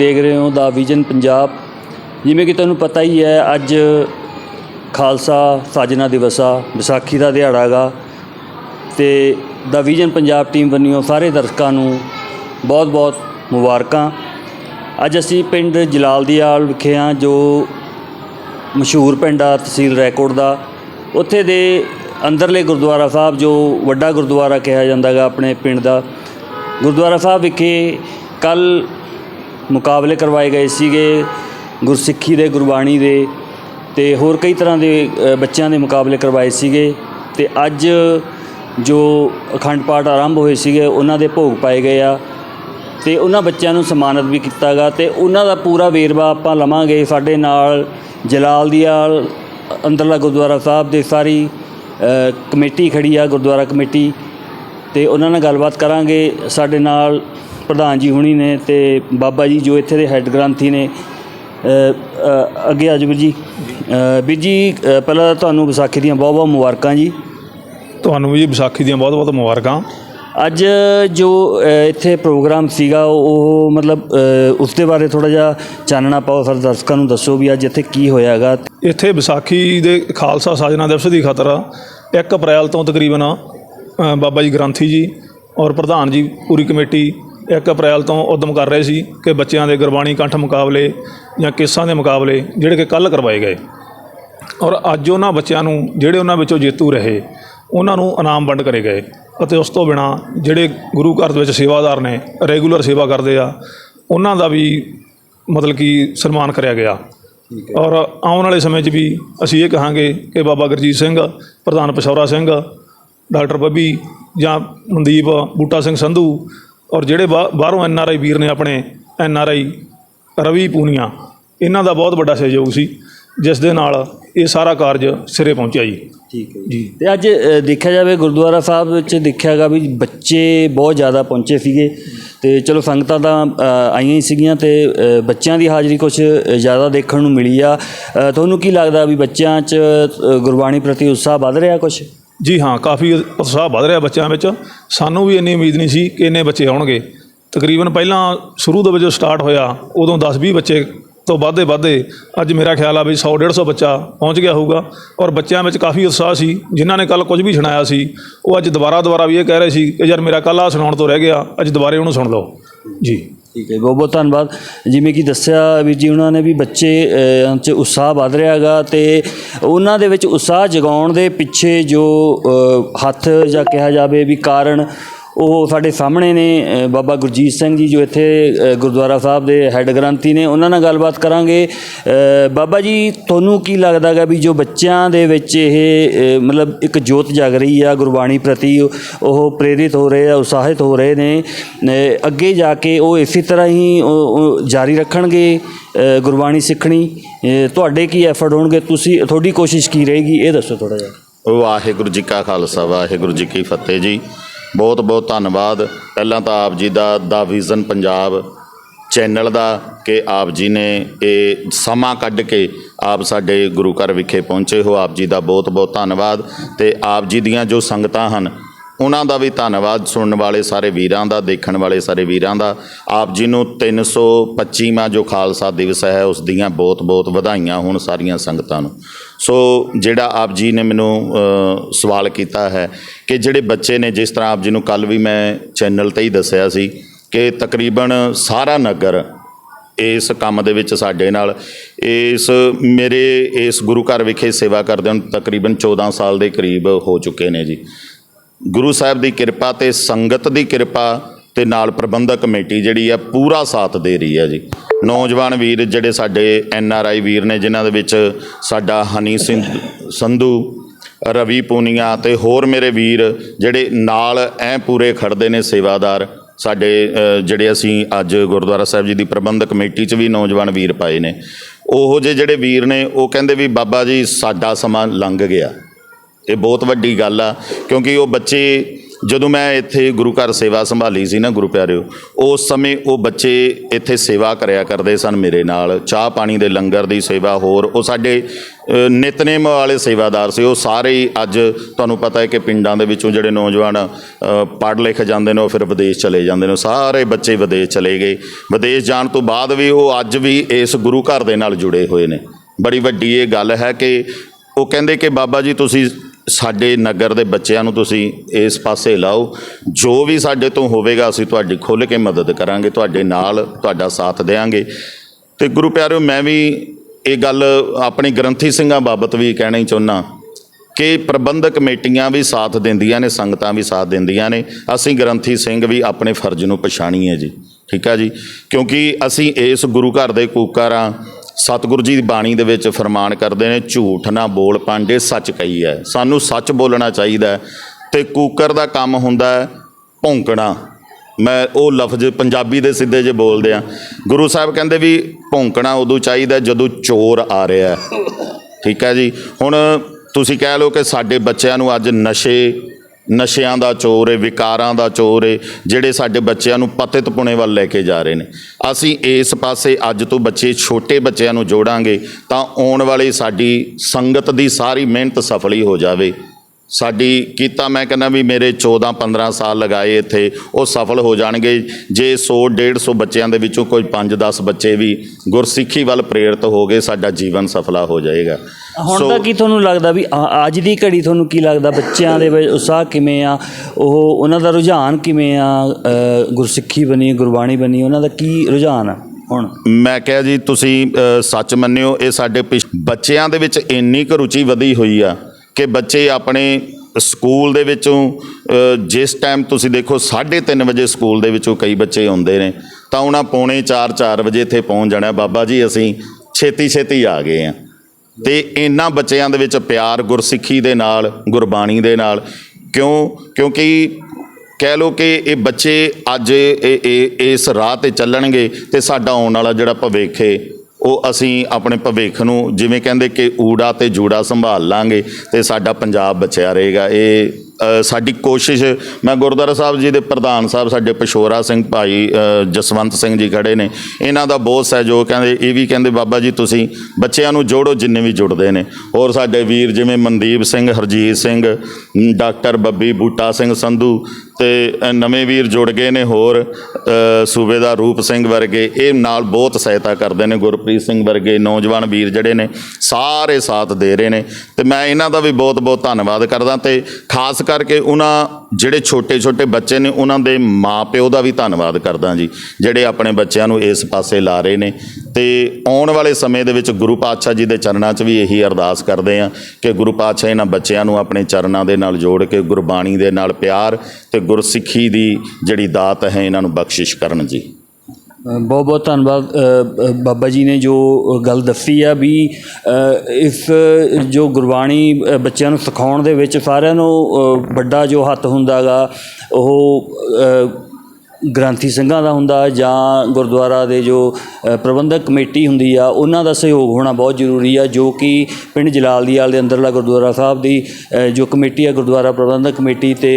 ਦੇਖ ਰਹੇ ਹੋ ਦਾ ਵਿਜ਼ਨ ਪੰਜਾਬ। ਜਿਵੇਂ ਕਿ ਤੁਹਾਨੂੰ ਪਤਾ ਹੀ ਹੈ, ਅੱਜ ਖਾਲਸਾ ਸਾਜਨਾ ਦਿਵਸ ਆ, ਵਿਸਾਖੀ ਦਾ ਦਿਹਾੜਾ ਗਾ। ਤੇ ਦਾ ਵਿਜ਼ਨ ਪੰਜਾਬ ਟੀਮ ਵੱਲੋਂ ਸਾਰੇ ਦਰਸ਼ਕਾਂ ਨੂੰ ਬਹੁਤ-ਬਹੁਤ ਮੁਬਾਰਕਾਂ। ਅੱਜ ਅਸੀਂ ਪਿੰਡ ਜਲਾਲ ਦੀਆਲ ਵਿਖੇ ਹਾਂ, ਜੋ ਮਸ਼ਹੂਰ ਪਿੰਡ ਆ, ਤਹਿਸੀਲ ਰੈਕੋਰਡ ਦਾ। ਉੱਥੇ ਦੇ ਅੰਦਰਲੇ ਗੁਰਦੁਆਰਾ ਸਾਹਿਬ, ਜੋ ਵੱਡਾ ਗੁਰਦੁਆਰਾ ਕਿਹਾ ਜਾਂਦਾ ਗਾ ਆਪਣੇ ਪਿੰਡ ਦਾ। ਗੁਰਦੁਆਰਾ ਸਾਹਿਬ ਵਿਖੇ ਕੱਲ ਮੁਕਾਬਲੇ ਕਰਵਾਏ ਗਏ ਸੀਗੇ ਗੁਰਸਿੱਖੀ ਦੇ, ਗੁਰਬਾਣੀ ਦੇ ਤੇ ਹੋਰ ਕਈ ਤਰ੍ਹਾਂ ਦੇ ਬੱਚਿਆਂ ਦੇ ਮੁਕਾਬਲੇ ਕਰਵਾਏ ਸੀਗੇ ਤੇ ਅੱਜ ਜੋ ਅਖੰਡ ਪਾਠ ਆਰੰਭ ਹੋਏ ਸੀਗੇ, ਉਹਨਾਂ ਦੇ ਭੋਗ ਪਾਏ ਗਏ ਆ ਤੇ ਉਹਨਾਂ ਬੱਚਿਆਂ ਨੂੰ ਸਨਮਾਨਿਤ ਵੀ ਕੀਤਾ ਗਾ ਤੇ ਉਹਨਾਂ ਦਾ ਪੂਰਾ ਵੇਰਵਾ ਆਪਾਂ ਲਵਾਂਗੇ ਸਾਡੇ ਨਾਲ ਜਲਾਲ ਦੀਆ ਅੰਦਰਲਾ ਗੁਰਦੁਆਰਾ ਸਾਹਿਬ ਦੇ ਸਾਰੀ ਕਮੇਟੀ ਖੜੀ ਆ, ਗੁਰਦੁਆਰਾ ਕਮੇਟੀ ਤੇ ਉਹਨਾਂ ਨਾਲ ਗੱਲਬਾਤ ਕਰਾਂਗੇ, ਸਾਡੇ ਨਾਲ ਪ੍ਰਧਾਨ ਜੀ ਹੁਣੀ ਨੇ ਤੇ ਬਾਬਾ ਜੀ ਜੋ ਇੱਥੇ ਦੇ ਹੈੱਡ ਗ੍ਰੰਥੀ ਨੇ ਅੱਗੇ ਆਜੋ ਵੀਰ ਜੀ। ਵੀਰ ਜੀ ਪਹਿਲਾਂ ਤੁਹਾਨੂੰ ਵਿਸਾਖੀ ਦੀਆਂ ਬਹੁਤ ਬਹੁਤ ਮੁਬਾਰਕਾਂ ਜੀ। ਤੁਹਾਨੂੰ ਵੀ ਵਿਸਾਖੀ ਦੀਆਂ ਬਹੁਤ-ਬਹੁਤ ਮੁਬਾਰਕਾਂ। ਅੱਜ ਜੋ ਇੱਥੇ ਪ੍ਰੋਗਰਾਮ ਸੀਗਾ ਉਹ ਮਤਲਬ ਉਸ ਦੇ ਬਾਰੇ ਥੋੜਾ ਜਿਹਾ ਚਾਨਣਾ ਪਾਓ ਫਿਰ ਦਰਸ਼ਕਾਂ ਨੂੰ ਦੱਸੋ ਵੀ ਅੱਜ ਇੱਥੇ ਕੀ ਹੋਇਆਗਾ ਇੱਥੇ ਵਿਸਾਖੀ ਦੇ ਖਾਲਸਾ ਸਾਜਨਾ ਦਿਵਸ ਦੀ ਖਾਤਰ 1 ਅਪ੍ਰੈਲ ਤੋਂ ਤਕਰੀਬਨ ਬਾਬਾ ਜੀ ਗ੍ਰੰਥੀ ਜੀ ਔਰ ਪ੍ਰਧਾਨ ਜੀ ਪੂਰੀ ਕਮੇਟੀ 1 ਅਪ੍ਰੈਲ ਤੋਂ ਉਦਮ ਕਰ ਰਹੇ ਸੀ ਕਿ ਬੱਚਿਆਂ ਦੇ ਗੁਰਬਾਣੀ ਕੰਠ ਮੁਕਾਬਲੇ ਜਾਂ ਕੇਸਾਂ ਦੇ ਮੁਕਾਬਲੇ ਜਿਹੜੇ ਕਿ ਕੱਲ ਕਰਵਾਏ ਗਏ। ਔਰ ਅੱਜ ਉਹਨਾਂ ਬੱਚਿਆਂ ਨੂੰ ਜਿਹੜੇ ਉਹਨਾਂ ਵਿੱਚੋਂ ਜੇਤੂ ਰਹੇ ਉਹਨਾਂ ਨੂੰ ਇਨਾਮ ਵੰਡ ਕਰੇ ਗਏ ਅਤੇ ਉਸ ਤੋਂ ਬਿਨਾ ਜਿਹੜੇ ਗੁਰੂ ਘਰ ਦੇ ਵਿੱਚ ਸੇਵਾਦਾਰ ਨੇ ਰੈਗੂਲਰ ਸੇਵਾ ਕਰਦੇ ਆ ਉਹਨਾਂ ਦਾ ਵੀ ਮਤਲਬ ਕਿ ਸਨਮਾਨ ਕਰਿਆ ਗਿਆ। ਔਰ ਆਉਣ ਵਾਲੇ ਸਮੇਂ 'ਚ ਵੀ ਅਸੀਂ ਇਹ ਕਹਾਂਗੇ ਕਿ ਬਾਬਾ ਗੁਰਜੀਤ ਸਿੰਘ ਪ੍ਰਧਾਨ ਪਸ਼ੌਰਾ ਸਿੰਘ ਡਾਕਟਰ ਬੱਬੀ ਜਾਂ ਮਨਦੀਪ ਬੂਟਾ ਸਿੰਘ ਸੰਧੂ ਔਰ ਜਿਹੜੇ ਬਾਹਰੋਂ ਐਨ ਆਰ ਆਈ ਵੀਰ ਨੇ ਆਪਣੇ N R I Ravi Punia ਇਹਨਾਂ ਦਾ ਬਹੁਤ ਵੱਡਾ ਸਹਿਯੋਗ ਸੀ ਜਿਸ ਦੇ ਨਾਲ ਇਹ ਸਾਰਾ ਕਾਰਜ ਸਿਰੇ ਪਹੁੰਚਿਆ ਜੀ। ਠੀਕ ਹੈ ਜੀ। ਤੇ ਅੱਜ ਦੇਖਿਆ ਜਾਵੇ ਗੁਰਦੁਆਰਾ ਸਾਹਿਬ ਵਿੱਚ ਦੇਖਿਆਗਾ ਵੀ ਬੱਚੇ ਬਹੁਤ ਜ਼ਿਆਦਾ ਪਹੁੰਚੇ ਸੀਗੇ। ਤੇ ਚਲੋ ਸੰਗਤਾਂ ਤਾਂ ਆਈਆਂ ਹੀ ਸੀਗੀਆਂ ਤੇ ਬੱਚਿਆਂ ਦੀ ਹਾਜ਼ਰੀ ਕੁਝ ਜ਼ਿਆਦਾ ਦੇਖਣ ਨੂੰ ਮਿਲੀ ਆ। ਤੁਹਾਨੂੰ ਕੀ ਲੱਗਦਾ ਵੀ ਬੱਚਿਆਂ 'ਚ ਗੁਰਬਾਣੀ ਪ੍ਰਤੀ ਉਤਸ਼ਾਹ ਵੱਧ ਰਿਹਾ ਕੁਝ ਜੀ ਹਾਂ, ਕਾਫੀ ਉਤਸ਼ਾਹ ਵੱਧ ਰਿਹਾ ਬੱਚਿਆਂ ਵਿੱਚ। ਸਾਨੂੰ ਵੀ ਇੰਨੀ ਉਮੀਦ ਨਹੀਂ ਸੀ ਕਿ ਇੰਨੇ ਬੱਚੇ ਆਉਣਗੇ। ਤਕਰੀਬਨ ਪਹਿਲਾਂ ਸ਼ੁਰੂ ਦੇ ਵਜੋਂ ਸਟਾਰਟ ਹੋਇਆ, ਉਦੋਂ 10-20 ਬੱਚੇ ਤੋਂ ਵੱਧਦੇ ਵੱਧਦੇ ਅੱਜ ਮੇਰਾ ਖਿਆਲ ਆ ਵੀ 100-150 ਬੱਚਾ ਪਹੁੰਚ ਗਿਆ ਹੋਊਗਾ। ਔਰ ਬੱਚਿਆਂ ਵਿੱਚ ਕਾਫੀ ਉਤਸ਼ਾਹ ਸੀ, ਜਿਨ੍ਹਾਂ ਨੇ ਕੱਲ ਕੁਝ ਵੀ ਸੁਣਾਇਆ ਸੀ। ਉਹ ਅੱਜ ਦੁਬਾਰਾ ਦੁਬਾਰਾ ਵੀ ਇਹ ਕਹਿ ਰਹੇ ਸੀ ਕਿ ਯਾਰ ਮੇਰਾ ਕੱਲ੍ਹ ਆ ਸੁਣਾਉਣ ਤੋਂ ਰਹਿ ਗਿਆ, ਅੱਜ ਦੁਬਾਰੇ ਉਹਨੂੰ ਸੁਣ ਲਓ। ਜੀ। ਠੀਕ ਹੈ ਬਹੁਤ ਬਹੁਤ ਧੰਨਵਾਦ। ਜਿਵੇਂ ਕਿ ਦੱਸਿਆ ਵੀ ਜੀ ਉਹਨਾਂ ਨੇ ਵੀ ਬੱਚੇ ਅ, 'ਚ ਉਤਸ਼ਾਹ ਵੱਧ ਹੈਗਾ ਤੇ ਉਹਨਾਂ ਦੇ ਵਿੱਚ ਉਤਸ਼ਾਹ ਜਗਾਉਣ ਦੇ ਪਿੱਛੇ ਜੋ ਅ, ਹੱਥ ਜਾਂ ਕਿਹਾ ਜਾਵੇ ਵੀ ਕਾਰਨ ਉਹ ਸਾਡੇ ਸਾਹਮਣੇ ਨੇ ਬਾਬਾ ਗੁਰਜੀਤ ਸਿੰਘ ਜੀ ਜੋ ਇੱਥੇ ਗੁਰਦੁਆਰਾ ਸਾਹਿਬ ਦੇ ਹੈੱਡ ਗ੍ਰੰਥੀ ਨੇ, ਉਹਨਾਂ ਨਾਲ ਗੱਲਬਾਤ ਕਰਾਂਗੇ। ਬਾਬਾ ਜੀ, ਤੁਹਾਨੂੰ ਕੀ ਲੱਗਦਾ ਲੱਗਦਾਗਾ ਵੀ ਜੋ ਬੱਚਿਆਂ ਦੇ ਵਿੱਚ ਇਹ ਮਤਲਬ ਇੱਕ ਜੋਤ ਜਾਗ ਰਹੀ ਆ, ਗੁਰਬਾਣੀ ਪ੍ਰਤੀ ਉਹ ਪ੍ਰੇਰਿਤ ਹੋ ਰਹੇ ਆ, ਉਤਸ਼ਾਹਿਤ ਹੋ ਰਹੇ ਨੇ ਅੱਗੇ ਜਾ ਕੇ ਉਹ ਇਸੇ ਤਰ੍ਹਾਂ ਹੀ ਉਹ- ਜਾਰੀ ਰੱਖਣਗੇ ਗੁਰਬਾਣੀ ਸਿੱਖਣੀ? ਤੁਹਾਡੇ ਕੀ ਐਫਰਟ ਹੋਣਗੇ? ਤੁਸੀਂ, ਤੁਹਾਡੀ ਕੋਸ਼ਿਸ਼ ਕੀ ਰਹੇਗੀ? ਇਹ ਦੱਸੋ ਥੋੜਾ ਜਿਹਾ। ਵਾਹਿਗੁਰੂ ਜੀ ਕਾ ਖਾਲਸਾ, ਵਾਹਿਗੁਰੂ ਜੀ ਕੀ ਫਤਿਹ ਜੀ। ਬਹੁਤ ਬਹੁਤ ਧੰਨਵਾਦ। ਪਹਿਲਾਂ ਤਾਂ ਆਪ ਜੀ ਦਾ ਦਾ ਵਿਜ਼ਨ ਪੰਜਾਬ ਚੈਨਲ ਦਾ ਕਿ ਆਪ ਜੀ ਨੇ ਇਹ ਸਮਾਂ ਕੱਢ ਕੇ ਆਪ ਸਾਡੇ ਗੁਰੂ ਘਰ ਵਿਖੇ ਪਹੁੰਚੇ ਹੋ। ਆਪ ਜੀ ਦਾ ਬਹੁਤ ਬਹੁਤ ਧੰਨਵਾਦ ਤੇ ਆਪ ਜੀ ਦੀਆਂ ਜੋ ਸੰਗਤਾਂ ਹਨ ਉਹਨਾਂ ਦਾ ਵੀ ਧੰਨਵਾਦ ਸੁਣਨ ਵਾਲੇ ਸਾਰੇ ਵੀਰਾਂ ਦਾ, ਦੇਖਣ ਵਾਲੇ ਸਾਰੇ ਵੀਰਾਂ ਦਾ। ਆਪ ਜੀ ਨੂੰ 325ਵਾਂ ਜੋ ਖਾਲਸਾ ਦਿਵਸ ਹੈ, ਉਸ ਦੀਆਂ ਬਹੁਤ-ਬਹੁਤ ਵਧਾਈਆਂ ਹੋਣ ਸਾਰੀਆਂ ਸੰਗਤਾਂ ਨੂੰ। ਸੋ ਜਿਹੜਾ ਆਪ ਜੀ ਨੇ ਮੈਨੂੰ ਸਵਾਲ ਕੀਤਾ ਹੈ ਕਿ ਜਿਹੜੇ ਬੱਚੇ ਨੇ, ਜਿਸ ਤਰ੍ਹਾਂ ਆਪ ਜੀ ਨੂੰ ਕੱਲ ਵੀ ਮੈਂ ਚੈਨਲ ਤੇ ਹੀ ਦੱਸਿਆ ਸੀ ਕਿ ਤਕਰੀਬਨ ਸਾਰਾ ਨਗਰ ਇਸ ਕੰਮ ਦੇ ਵਿੱਚ ਸਾਡੇ ਨਾਲ, ਇਸ ਮੇਰੇ ਇਸ ਗੁਰੂ ਘਰ ਵਿਖੇ ਸੇਵਾ ਕਰਦੇ ਹਨ ਤਕਰੀਬਨ 14 ਸਾਲ ਦੇ ਕਰੀਬ ਹੋ ਚੁੱਕੇ ਨੇ ਜੀ। ਗੁਰੂ ਸਾਹਿਬ ਦੀ ਕਿਰਪਾ ਤੇ ਸੰਗਤ ਦੀ ਕਿਰਪਾ ਤੇ ਨਾਲ ਪ੍ਰਬੰਧਕ ਕਮੇਟੀ ਜਿਹੜੀ ਆ ਪੂਰਾ ਸਾਥ ਦੇ ਰਹੀ ਹੈ ਜੀ। ਨੌਜਵਾਨ ਵੀਰ ਜਿਹੜੇ ਸਾਡੇ ਐਨ ਆਰ ਆਈ ਵੀਰ ਨੇ, ਜਿਨ੍ਹਾਂ ਦੇ ਵਿੱਚ ਸਾਡਾ ਹਨੀ ਸਿੰਘ ਸੰਧੂ, ਰਵੀ ਪੂਨੀਆ ਤੇ ਹੋਰ ਮੇਰੇ ਵੀਰ ਜਿਹੜੇ ਨਾਲ ਐ ਪੂਰੇ ਖੜਦੇ ਨੇ ਸੇਵਾਦਾਰ, ਸਾਡੇ ਜਿਹੜੇ ਅਸੀਂ ਅੱਜ ਗੁਰਦੁਆਰਾ ਸਾਹਿਬ ਜੀ ਦੀ ਪ੍ਰਬੰਧਕ ਕਮੇਟੀ 'ਚ ਵੀ ਨੌਜਵਾਨ ਵੀਰ ਪਾਏ ਨੇ। ਉਹੋ ਜਿਹੇ ਜਿਹੜੇ ਵੀਰ ਨੇ, ਉਹ ਕਹਿੰਦੇ ਵੀ ਬਾਬਾ ਜੀ ਸਾਡਾ ਸਮਾਂ ਲੰਘ ਗਿਆ। ਇਹ ਬਹੁਤ ਵੱਡੀ ਗੱਲ ਆ, ਕਿਉਂਕਿ ਉਹ ਬੱਚੇ, ਜਦੋਂ ਮੈਂ ਇੱਥੇ ਗੁਰੂ ਘਰ ਸੇਵਾ ਸੰਭਾਲੀ ਸੀ ਨਾ ਗੁਰੂ ਪਿਆਰਿਓ, ਉਸ ਸਮੇਂ ਉਹ ਬੱਚੇ ਇੱਥੇ ਸੇਵਾ ਕਰਿਆ ਕਰਦੇ ਸਨ ਮੇਰੇ ਨਾਲ। ਚਾਹ ਪਾਣੀ ਦੇ ਲੰਗਰ ਦੀ ਸੇਵਾ ਹੋਰ, ਉਹ ਸਾਡੇ ਨਿਤਨੇਮ ਵਾਲੇ ਸੇਵਾਦਾਰ ਸੀ। ਉਹ ਸਾਰੇ ਹੀ ਅੱਜ ਤੁਹਾਨੂੰ ਪਤਾ ਹੈ ਕਿ ਪਿੰਡਾਂ ਦੇ ਵਿੱਚੋਂ ਜਿਹੜੇ ਨੌਜਵਾਨ ਪੜ੍ਹ ਲਿਖ ਜਾਂਦੇ ਨੇ, ਉਹ ਫਿਰ ਵਿਦੇਸ਼ ਚਲੇ ਜਾਂਦੇ ਨੇ। ਸਾਰੇ ਬੱਚੇ ਵਿਦੇਸ਼ ਚਲੇ ਗਏ। ਵਿਦੇਸ਼ ਜਾਣ ਤੋਂ ਬਾਅਦ ਵੀ ਉਹ ਅੱਜ ਵੀ ਇਸ ਗੁਰੂ ਘਰ ਦੇ ਨਾਲ ਜੁੜੇ ਹੋਏ ਨੇ। ਬੜੀ ਵੱਡੀ ਇਹ ਗੱਲ ਹੈ ਕਿ ਉਹ ਕਹਿੰਦੇ ਕਿ ਬਾਬਾ ਜੀ, ਤੁਸੀਂ ਸਾਡੇ ਨਗਰ ਦੇ ਬੱਚਿਆਂ ਨੂੰ ਤੁਸੀਂ ਇਸ ਪਾਸੇ ਲਾਓ। ਜੋ ਵੀ ਸਾਡੇ ਤੋਂ ਹੋਵੇਗਾ, ਅਸੀਂ ਤੁਹਾਡੀ ਖੁੱਲ੍ਹ ਕੇ ਮਦਦ ਕਰਾਂਗੇ, ਤੁਹਾਡੇ ਨਾਲ ਤੁਹਾਡਾ ਸਾਥ ਦੇਵਾਂਗੇ ਤੇ ਗੁਰੂ ਪਿਆਰਿਓ, ਮੈਂ ਵੀ ਇਹ ਗੱਲ ਆਪਣੇ ਗ੍ਰੰਥੀ ਸਿੰਘਾਂ ਬਾਬਤ ਵੀ ਕਹਿਣੀ ਹੀ ਚਾਹੁੰਦਾ ਕਿ ਪ੍ਰਬੰਧਕ ਕਮੇਟੀਆਂ ਵੀ ਸਾਥ ਦਿੰਦੀਆਂ ਨੇ, ਸੰਗਤਾਂ ਵੀ ਸਾਥ ਦਿੰਦੀਆਂ ਨੇ। ਅਸੀਂ ਗ੍ਰੰਥੀ ਸਿੰਘ ਵੀ ਆਪਣੇ ਫਰਜ਼ ਨੂੰ ਪਛਾਣੀਏ ਜੀ। ਠੀਕ ਆ ਜੀ? ਕਿਉਂਕਿ ਅਸੀਂ ਇਸ ਗੁਰੂ ਘਰ ਦੇ ਕੂਕਰ ਹਾਂ ਸਤਿਗੁਰੂ ਜੀ ਦੀ ਬਾਣੀ ਦੇ ਵਿੱਚ ਫਰਮਾਨ ਕਰਦੇ ਨੇ, ਝੂਠ ਨਾ ਬੋਲ ਪਾਂਡੇ, ਸੱਚ ਕਹੀ ਹੈ ਸਾਨੂੰ ਸੱਚ ਬੋਲਣਾ ਚਾਹੀਦਾ ਹੈ ਤੇ ਕੂਕਰ ਦਾ ਕੰਮ ਹੁੰਦਾ ਹੈ ਭੌਂਕਣਾ। ਮੈਂ ਉਹ ਲਫ਼ਜ਼ ਪੰਜਾਬੀ ਦੇ ਸਿੱਧੇ ਜੇ ਬੋਲਦੇ ਆ। ਗੁਰੂ ਸਾਹਿਬ ਕਹਿੰਦੇ ਵੀ ਭੌਂਕਣਾ ਉਦੋਂ ਚਾਹੀਦਾ ਜਦੋਂ ਚੋਰ ਆ ਰਿਹਾ ਠੀਕ ਹੈ ਜੀ? ਹੁਣ ਤੁਸੀਂ ਕਹਿ ਲਓ ਕਿ ਸਾਡੇ ਬੱਚਿਆਂ ਨੂੰ ਅੱਜ ਨਸ਼ੇ ਨਸ਼ਿਆਂ ਦਾ ਚੋਰ ਹੈ ਵਿਕਾਰਾਂ ਦਾ ਚੋਰ ਏ, ਜਿਹੜੇ ਸਾਡੇ ਬੱਚਿਆਂ ਨੂੰ ਪਤਿਤ ਪੁਣੇ ਵੱਲ ਲੈ ਕੇ ਜਾ ਰਹੇ ਨੇ। ਅਸੀਂ ਇਸ ਪਾਸੇ ਅੱਜ ਤੋਂ ਬੱਚੇ, ਛੋਟੇ ਬੱਚਿਆਂ ਨੂੰ ਜੋੜਾਂਗੇ ਤਾਂ ਆਉਣ ਵਾਲੀ ਸਾਡੀ ਸੰਗਤ ਦੀ ਸਾਰੀ ਮਿਹਨਤ ਸਫਲੀ ਹੋ ਜਾਵੇ। ਸਾਡੀ ਕੀਤਾ ਮੈਂ ਕਹਿੰਦਾ ਵੀ ਮੇਰੇ 14 15 ਸਾਲ ਲਗਾਏ ਇੱਥੇ ਉਹ ਸਫਲ ਹੋ ਜਾਣਗੇ। ਜੇ 100 150 ਬੱਚਿਆਂ ਦੇ ਵਿੱਚੋਂ ਕੋਈ 5-10 ਬੱਚੇ ਵੀ ਗੁਰਸਿੱਖੀ ਵੱਲ ਪ੍ਰੇਰਿਤ ਹੋ ਗਏ ਸਾਡਾ ਜੀਵਨ ਸਫਲਾ ਹੋ ਜਾਏਗਾ। ਹੁਣ ਤਾਂ ਕੀ ਤੁਹਾਨੂੰ ਲੱਗਦਾ ਵੀ ਅੱਜ ਦੀ ਘੜੀ ਤੁਹਾਨੂੰ ਕੀ ਲੱਗਦਾ ਬੱਚਿਆਂ ਦੇ ਵਿੱਚ ਉਤਸ਼ਾਹ ਕਿਵੇਂ ਆ? ਉਹ ਉਹਨਾਂ ਦਾ ਰੁਝਾਨ ਕਿਵੇਂ ਆ? ਗੁਰਸਿੱਖੀ ਬਣੀ ਗੁਰਬਾਣੀ ਬਣੀ ਉਹਨਾਂ ਦਾ ਕੀ ਰੁਝਾਨ ਆ ਹੁਣ? ਮੈਂ ਕਿਹਾ ਜੀ ਤੁਸੀਂ ਸੱਚ ਮੰਨਿਓ ਇਹ ਸਾਡੇ ਬੱਚਿਆਂ ਦੇ ਵਿੱਚ ਇੰਨੀ ਕੁ ਰੁਚੀ ਵਧੀ ਹੋਈ ਆ। ਕਿ ਬੱਚੇ ਆਪਣੇ ਸਕੂਲ ਦੇ ਵਿੱਚੋਂ ਜਿਸ ਟਾਈਮ ਤੁਸੀਂ ਦੇਖੋ 3:30 ਵਜੇ ਸਕੂਲ ਦੇ ਵਿੱਚੋਂ ਕਈ ਬੱਚੇ ਆਉਂਦੇ ਨੇ, ਤਾਂ ਉਹਨਾਂ ਪੌਣੇ 4 4 ਵਜੇ ਇੱਥੇ ਪਹੁੰਚ ਜਾਣਾ, ਬਾਬਾ ਜੀ, ਅਸੀਂ ਛੇਤੀ ਛੇਤੀ ਆ ਗਏ ਆ। ਤੇ ਇਹਨਾਂ ਬੱਚਿਆਂ ਦੇ ਵਿੱਚ ਪਿਆਰ ਗੁਰਸਿੱਖੀ ਦੇ ਨਾਲ, ਗੁਰਬਾਣੀ ਦੇ ਨਾਲ, ਕਿਉਂ? ਕਿਉਂਕਿ ਕਹਿ ਲੋ ਕਿ ਇਹ ਬੱਚੇ ਅੱਜ ਇਸ ਰਾਹ ਤੇ ਚੱਲਣਗੇ ਤੇ ਸਾਡਾ ਆਉਣ ਵਾਲਾ ਜਿਹੜਾ ਭਵਿੱਖ ਹੈ ਉਹ ਅਸੀਂ ਆਪਣੇ ਭਵਿੱਖ ਨੂੰ ਜਿਵੇਂ ਕਹਿੰਦੇ ਕਿ ਊੜਾ ਤੇ ਜੂੜਾ ਸੰਭਾਲ ਲਾਂਗੇ ਤੇ ਸਾਡਾ ਪੰਜਾਬ ਬਚਿਆ ਰਹੇਗਾ। ਇਹ ਸਾਡੀ ਕੋਸ਼ਿਸ਼, ਮੈਂ ਗੁਰਦੁਆਰਾ ਸਾਹਿਬ ਜੀ ਦੇ ਪ੍ਰਧਾਨ ਸਾਹਿਬ, ਸਾਡੇ ਪਸ਼ੋਰਾ ਸਿੰਘ ਭਾਈ ਜਸਵੰਤ ਸਿੰਘ ਜੀ ਖੜੇ ਨੇ। ਇਹਨਾਂ ਦਾ ਬਹੁਤ ਸਹਿਯੋਗ, ਕਹਿੰਦੇ, ਇਹ ਵੀ ਕਹਿੰਦੇ, ਬਾਬਾ ਜੀ, ਤੁਸੀਂ ਬੱਚਿਆਂ ਨੂੰ ਜੋੜੋ ਜਿੰਨੇ ਵੀ ਜੁੜਦੇ ਨੇ। ਹੋਰ ਸਾਡੇ ਵੀਰ ਜਿਵੇਂ ਮਨਦੀਪ ਸਿੰਘ, ਹਰਜੀਤ ਸਿੰਘ ਡਾਕਟਰ ਬੱਬੀ ਬੂਟਾ ਸਿੰਘ ਸੰਧੂ ਤੇ ਨਵੇਂ ਵੀਰ ਜੁੜ ਗਏ ਨੇ ਹੋਰ ਸੂਬੇਦਾਰ ਰੂਪ ਸਿੰਘ ਵਰਗੇ, ਇਹ ਨਾਲ ਬਹੁਤ ਸਹਾਇਤਾ ਕਰਦੇ ਨੇ। ਗੁਰਪ੍ਰੀਤ ਸਿੰਘ ਵਰਗੇ ਨੌਜਵਾਨ ਵੀਰ ਜਿਹੜੇ ਨੇ, ਸਾਰੇ ਸਾਥ ਦੇ ਰਹੇ ਨੇ। ਤੇ ਮੈਂ ਇਹਨਾਂ ਦਾ ਵੀ ਬਹੁਤ ਬਹੁਤ ਧੰਨਵਾਦ ਕਰਦਾ ਤੇ ਖਾਸ ਕਰਕੇ ਉਹਨਾਂ ਜਿਹੜੇ ਛੋਟੇ ਛੋਟੇ ਬੱਚੇ ਨੇ ਉਹਨਾਂ ਦੇ ਮਾਪਿਓ ਦਾ ਵੀ ਧੰਨਵਾਦ ਕਰਦਾ ਜੀ, ਜਿਹੜੇ ਆਪਣੇ ਬੱਚਿਆਂ ਨੂੰ ਇਸ ਪਾਸੇ ਲਾ ਰਹੇ ਨੇ। ਤੇ ਆਉਣ ਵਾਲੇ ਸਮੇਂ ਦੇ ਵਿੱਚ ਗੁਰੂ ਪਾਤਸ਼ਾਹ ਜੀ ਦੇ ਚਰਨਾਂ 'ਚ ਵੀ ਇਹੀ ਅਰਦਾਸ ਕਰਦੇ ਆ ਕਿ ਗੁਰੂ ਪਾਤਸ਼ਾਹ ਇਹਨਾਂ ਬੱਚਿਆਂ ਨੂੰ ਆਪਣੇ ਚਰਨਾਂ ਦੇ ਨਾਲ ਜੋੜ ਕੇ, ਗੁਰਬਾਣੀ ਦੇ ਨਾਲ ਪਿਆਰ ਤੇ ਗੁਰਸਿੱਖੀ ਦੀ ਜਿਹੜੀ ਦਾਤ ਹੈ, ਇਹਨਾਂ ਨੂੰ ਬਖਸ਼ਿਸ਼ ਕਰਨ ਜੀ। ਬਹੁਤ ਬਹੁਤ ਧੰਨਵਾਦ ਬਾਬਾ ਜੀ ਨੇ ਜੋ ਗੱਲ ਦੱਸੀ ਆ ਵੀ ਇਸ ਜੋ ਗੁਰਬਾਣੀ ਬੱਚਿਆਂ ਨੂੰ ਸਿਖਾਉਣ ਦੇ ਵਿੱਚ ਸਾਰਿਆਂ ਨੂੰ ਵੱਡਾ ਜੋ ਹੱਥ ਹੁੰਦਾਗਾ ਉਹ ਗ੍ਰੰਥੀ ਸਿੰਘਾਂ ਦਾ ਹੁੰਦਾ ਜਾਂ ਗੁਰਦੁਆਰਾ ਦੇ ਜੋ ਪ੍ਰਬੰਧਕ ਕਮੇਟੀ ਹੁੰਦੀ ਆ, ਉਹਨਾਂ ਦਾ ਸਹਿਯੋਗ ਹੋਣਾ ਬਹੁਤ ਜ਼ਰੂਰੀ ਆ, ਜੋ ਕਿ ਪਿੰਡ ਜਲਾਲ ਜਲਾਲਦੀਵਾਲ ਦੇ ਅੰਦਰਲਾ ਗੁਰਦੁਆਰਾ ਸਾਹਿਬ ਦੀ ਜੋ ਕਮੇਟੀ ਆ, ਗੁਰਦੁਆਰਾ ਪ੍ਰਬੰਧਕ ਕਮੇਟੀ ਤੇ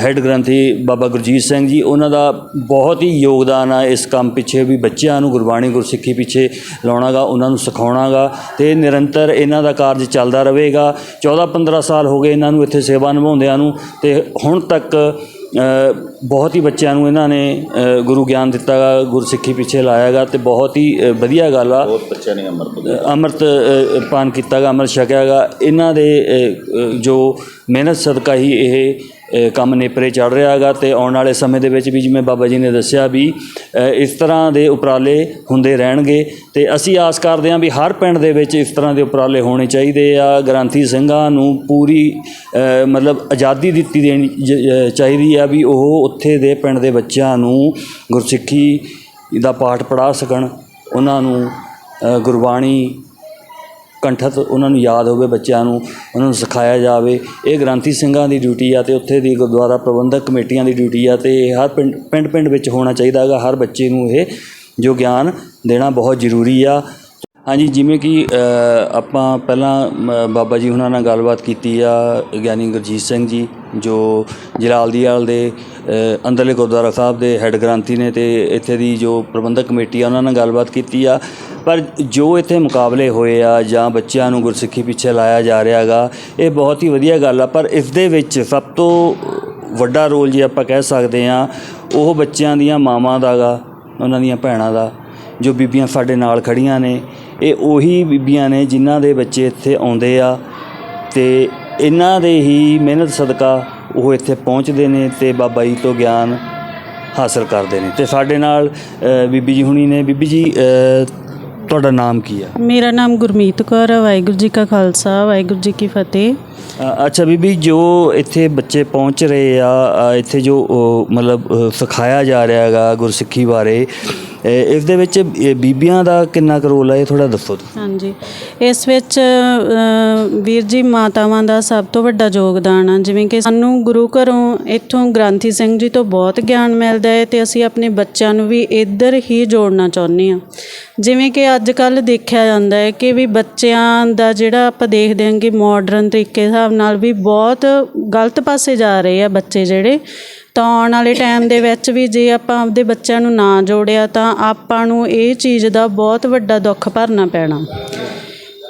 ਹੈੱਡ ਗ੍ਰੰਥੀ ਬਾਬਾ ਗੁਰਜੀਤ ਸਿੰਘ ਜੀ, ਉਹਨਾਂ ਦਾ ਬਹੁਤ ਹੀ ਯੋਗਦਾਨ ਆ ਇਸ ਕੰਮ ਪਿੱਛੇ ਵੀ ਬੱਚਿਆਂ ਨੂੰ ਗੁਰਬਾਣੀ ਗੁਰਸਿੱਖੀ ਪਿੱਛੇ ਲਾਉਣਾਗਾ, ਉਹਨਾਂ ਨੂੰ ਸਿਖਾਉਣਾਗਾ ਤੇ ਨਿਰੰਤਰ ਇਹਨਾਂ ਦਾ ਕਾਰਜ ਚੱਲਦਾ ਰਹੇਗਾ। 14 15 ਸਾਲ ਹੋ ਗਏ ਇਹਨਾਂ ਨੂੰ ਇੱਥੇ ਸੇਵਾ ਨਿਭਾਉਂਦਿਆਂ ਨੂੰ ਤੇ ਹੁਣ ਤੱਕ ਬਹੁਤ ਹੀ ਬੱਚਿਆਂ ਨੂੰ ਇਹਨਾਂ ਨੇ ਗੁਰੂ ਗਿਆਨ ਦਿੱਤਾ ਗਾ ਗੁਰਸਿੱਖੀ ਪਿੱਛੇ ਲਾਇਆ ਗਾ ਤੇ ਬਹੁਤ ਹੀ ਵਧੀਆ ਗੱਲ ਆ। ਬਹੁਤ ਬੱਚਿਆਂ ਨੇ ਅੰਮ੍ਰਿਤ ਅੰਮ੍ਰਿਤ ਪਾਨ ਕੀਤਾ ਗਾ ਅੰਮ੍ਰਿਤ ਛਕਿਆ ਗਾ। ਇਹਨਾਂ ਦੇ ਜੋ ਮਿਹਨਤ ਸਦਕਾ ਹੀ ਇਹ ਕੰਮ ਨੇਪਰੇ ਚੜ ਰਿਹਾ ਗਾ ਤੇ ਆਉਣ ਵਾਲੇ ਸਮੇਂ ਦੇ ਵਿੱਚ ਵੀ ਜਿਵੇਂ ਬਾਬਾ ਜੀ ਨੇ ਦੱਸਿਆ ਵੀ ਇਸ ਤਰ੍ਹਾਂ ਦੇ ਉਪਰਾਲੇ ਹੁੰਦੇ ਰਹਿਣਗੇ ਤੇ ਅਸੀਂ ਆਸ ਕਰਦੇ ਹਾਂ ਵੀ ਹਰ ਪਿੰਡ ਦੇ ਵਿੱਚ ਇਸ ਤਰ੍ਹਾਂ ਦੇ ਉਪਰਾਲੇ ਹੋਣੇ ਚਾਹੀਦੇ ਆ। ਗ੍ਰੰਥੀ ਸਿੰਘਾਂ ਨੂੰ ਪੂਰੀ ਮਤਲਬ ਆਜ਼ਾਦੀ ਦਿੱਤੀ ਦੇਣੀ ਜ- ਚਾਹੀਦੀ ਆ ਵੀ ਉਹ ਉੱਥੇ ਦੇ ਪਿੰਡ ਦੇ ਬੱਚਿਆਂ ਨੂੰ ਗੁਰਸਿੱਖੀ ਦਾ ਪਾਠ ਪੜ੍ਹਾ ਸਕਣ, ਉਹਨਾਂ ਨੂੰ ਗੁਰਬਾਣੀ ਕੰਠਤ ਉਹਨਾਂ ਨੂੰ ਯਾਦ ਹੋਵੇ, ਬੱਚਿਆਂ ਨੂੰ, ਉਹਨਾਂ ਨੂੰ ਸਿਖਾਇਆ ਜਾਵੇ। ਇਹ ਗ੍ਰੰਥੀ ਸਿੰਘਾਂ ਦੀ ਡਿਊਟੀ ਆ ਤੇ ਉੱਥੇ ਦੀ ਗੁਰਦੁਆਰਾ ਪ੍ਰਬੰਧਕ ਕਮੇਟੀਆਂ ਦੀ ਡਿਊਟੀ ਆ ਤੇ ਹਰ ਪਿੰਡ ਪਿੰਡ ਪਿੰਡ ਵਿੱਚ ਹੋਣਾ ਚਾਹੀਦਾ ਹੈਗਾ। ਹਰ ਬੱਚੇ ਨੂੰ ਇਹ ਜੋ ਗਿਆਨ ਦੇਣਾ ਬਹੁਤ ਜ਼ਰੂਰੀ ਆ। ਹਾਂਜੀ, ਜਿਵੇਂ ਕਿ ਆਪਾਂ ਪਹਿਲਾਂ ਬਾਬਾ ਜੀ ਹੁਣਾਂ ਨਾਲ ਗੱਲਬਾਤ ਕੀਤੀ ਆ, ਗਿਆਨੀ ਗੁਰਜੀਤ ਸਿੰਘ ਜੀ, ਜੋ ਜਲਾਲਦੀਵਾਲ ਦੇ ਅੰਦਰਲੇ ਗੁਰਦੁਆਰਾ ਸਾਹਿਬ ਦੇ ਹੈੱਡ ਗ੍ਰੰਥੀ ਨੇ ਤੇ ਇੱਥੇ ਦੀ ਜੋ ਪ੍ਰਬੰਧਕ ਕਮੇਟੀ ਆ, ਉਹਨਾਂ ਨਾਲ ਗੱਲਬਾਤ ਕੀਤੀ ਆ। ਪਰ ਜੋ ਇੱਥੇ ਮੁਕਾਬਲੇ ਹੋਏ ਆ ਜਾਂ ਬੱਚਿਆਂ ਨੂੰ ਗੁਰਸਿੱਖੀ ਪਿੱਛੇ ਲਾਇਆ ਜਾ ਰਿਹਾ ਹੈਗਾ, ਇਹ ਬਹੁਤ ਹੀ ਵਧੀਆ ਗੱਲ ਆ, ਪਰ ਇਸ ਦੇ ਵਿੱਚ ਸਭ ਤੋਂ ਵੱਡਾ ਰੋਲ ਜੇ ਆਪਾਂ ਕਹਿ ਸਕਦੇ ਆ ਉਹ ਬੱਚਿਆਂ ਦੀਆਂ ਮਾਵਾਂ ਦਾ ਗਾ, ਉਹਨਾਂ ਦੀਆਂ ਭੈਣਾਂ ਦਾ, ਜੋ ਬੀਬੀਆਂ ਸਾਡੇ ਨਾਲ ਖੜੀਆਂ ਨੇ। ਇਹ ਉਹੀ ਬੀਬੀਆਂ ਨੇ ਜਿਨ੍ਹਾਂ ਦੇ ਬੱਚੇ ਇੱਥੇ ਆਉਂਦੇ ਆ ਤੇ ਇਹਨਾਂ ਦੇ ਹੀ ਮਿਹਨਤ ਸਦਕਾ ਉਹ ਇੱਥੇ ਪਹੁੰਚਦੇ ਨੇ ਤੇ ਬਾਬਾ ਜੀ ਤੋਂ ਗਿਆਨ ਹਾਸਲ ਕਰਦੇ ਨੇ। ਤੇ ਸਾਡੇ ਨਾਲ ਬੀਬੀ ਜੀ ਹੁਣੀ ਨੇ। ਬੀਬੀ ਜੀ ਤੁਹਾਡਾ ਨਾਮ ਕੀ ਆ? ਮੇਰਾ ਨਾਮ ਗੁਰਮੀਤ ਕੌਰ ਹੈ ਵਾਹਿਗੁਰੂ ਜੀ ਕਾ ਖਾਲਸਾ ਵਾਹਿਗੁਰੂ ਜੀ ਕੀ ਫਤਿਹ। ਅ, ਅੱਛਾ ਬੀਬੀ ਜੋ ਇੱਥੇ ਬੱਚੇ ਪਹੁੰਚ ਰਹੇ ਆ ਅ, ਇੱਥੇ ਜੋ ਅ, ਮਤਲਬ ਅ, ਸਿਖਾਇਆ ਜਾ ਰਿਹਾ ਹੈਗਾ ਗੁਰਸਿੱਖੀ ਬਾਰੇ ਇਸ ਦੇ ਵਿੱਚ ਬੀਬੀਆਂ ਦਾ ਕਿੰਨਾ ਕੁ ਰੋਲ ਹੈ ਇਹ ਥੋੜਾ ਦੱਸੋ ਹਾਂਜੀ। ਇਸ ਵਿੱਚ ਵੀਰ ਜੀ, ਮਾਤਾਵਾਂ ਦਾ ਸਭ ਤੋਂ ਵੱਡਾ ਯੋਗਦਾਨ ਆ। ਜਿਵੇਂ ਕਿ ਸਾਨੂੰ ਗੁਰੂ ਘਰੋਂ ਇੱਥੋਂ ਗ੍ਰੰਥੀ ਸਿੰਘ ਜੀ ਤੋਂ ਬਹੁਤ ਗਿਆਨ ਮਿਲਦਾ ਹੈ ਤੇ ਅਸੀਂ ਆਪਣੇ ਬੱਚਿਆਂ ਨੂੰ ਵੀ ਇੱਧਰ ਹੀ ਜੋੜਨਾ ਚਾਹੁੰਦੇ ਹਾਂ। ਜਿਵੇਂ ਕਿ ਅੱਜ ਕੱਲ ਦੇਖਿਆ ਜਾਂਦਾ ਹੈ ਕਿ ਵੀ ਬੱਚਿਆਂ ਦਾ ਜਿਹੜਾ ਆਪਾਂ ਦੇਖਦੇ ਹਾਂ ਕਿ ਮਾਡਰਨ ਤਰੀਕੇ ਹਿਸਾਬ ਨਾਲ ਵੀ ਬਹੁਤ ਗਲਤ ਪਾਸੇ ਜਾ ਰਹੇ ਆ ਬੱਚੇ ਜਿਹੜੇ। ਤਾਂ ਆਉਣ ਵਾਲੇ ਟਾਈਮ ਦੇ ਵਿੱਚ ਵੀ ਜੇ ਆਪਾਂ ਆਪਦੇ ਬੱਚਿਆਂ ਨੂੰ ਨਾ ਜੋੜਿਆ ਤਾਂ ਆਪਾਂ ਨੂੰ ਇਹ ਚੀਜ਼ ਦਾ ਬਹੁਤ ਵੱਡਾ ਦੁੱਖ ਭਰਨਾ ਪੈਣਾ।